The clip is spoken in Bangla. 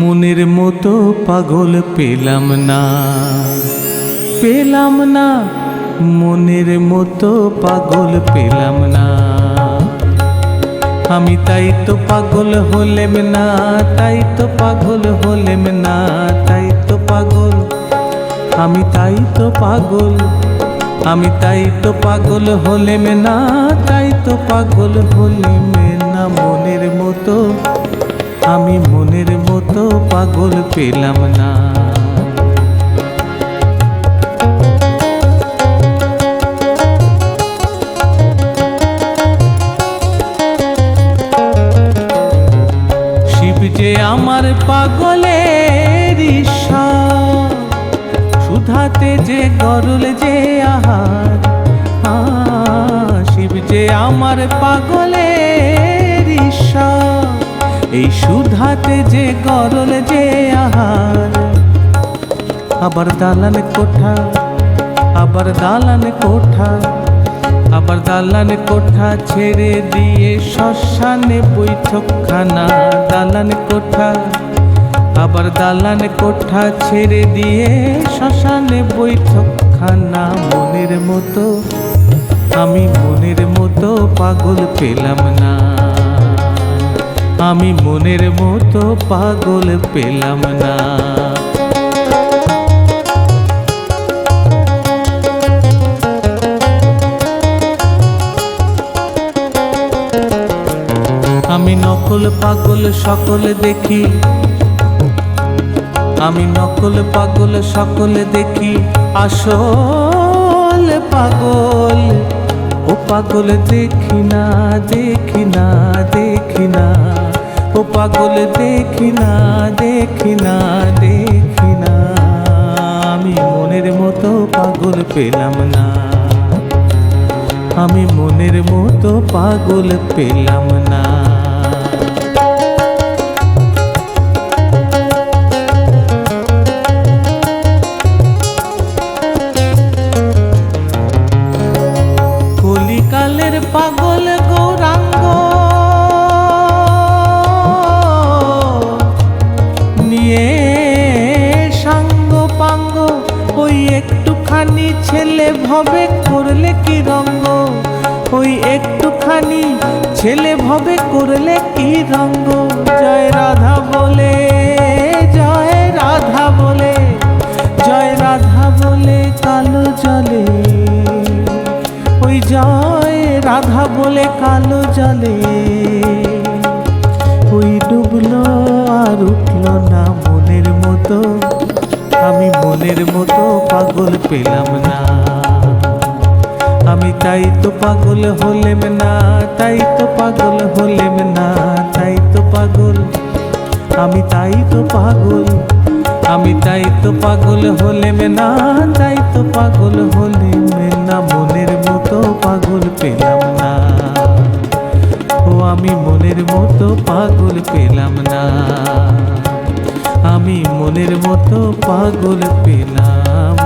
মনের মতো পাগল পেলাম না। পেলাম না, মনের মতো পাগল পেলাম না। আমি তাই তো পাগল হলেম না, তাই তো পাগল হলেম না, তাই তো পাগল। আমি তাই তো পাগল, আমি তাই তো পাগল হলেম না, তাই তো পাগল হলেম না। মনের মতো, আমি মনের পাগল পেলাম না। যে আমার পাগলের সুধাতে যে গরুল যে আহার শিব যে আমার পাগলের ঈশ্বর এই সুধাতে যে গরল যে আহার, আবার দালান কোঠা, আবার দালান কোঠা, আবার দালান কোঠা ছেড়ে দিয়ে শ্মশানে বৈঠকখানা। দালান কোঠা, আবার দালান কোঠা ছেড়ে দিয়ে শ্মশানে বৈঠকখানা। মনের মতো, আমি মনের মতো পাগল পেলাম না। আমি মনের মতো পাগল পেলাম না। আমি নকল পাগল সকল দেখি। আমি নকল পাগল সকল দেখি। আসল পাগল ও পাগল দেখি না দেখি না। পাগল দেখি না দেখি না দেখি না। আমি মনের মতো পাগল পেলাম না। আমি মনের মতো পাগল পেলাম না। কলিকালের পাগল ছেলে ভবে করলে কি রঙ্গ? ওই একটুখানি ছেলে ভবে করলে কি রঙ্গ? জয় রাধা বলে, জয় রাধা বলে, জয় রাধা বলে কালো জলে। ওই জয় রাধা বলে কালো জলে। পাগল পেলাম না। আমি তাই তো পাগল হলেম না, তাই তো পাগল হলেম না, তাই তো পাগল। আমি তাই তো পাগল, আমি তাই তো পাগল হলেম না, তাই তো পাগল হলেম না। মনের মতো পাগল পেলাম না। ও, আমি মনের মতো পাগল পেলাম না। আমি মনের মতো পাগল পেলাম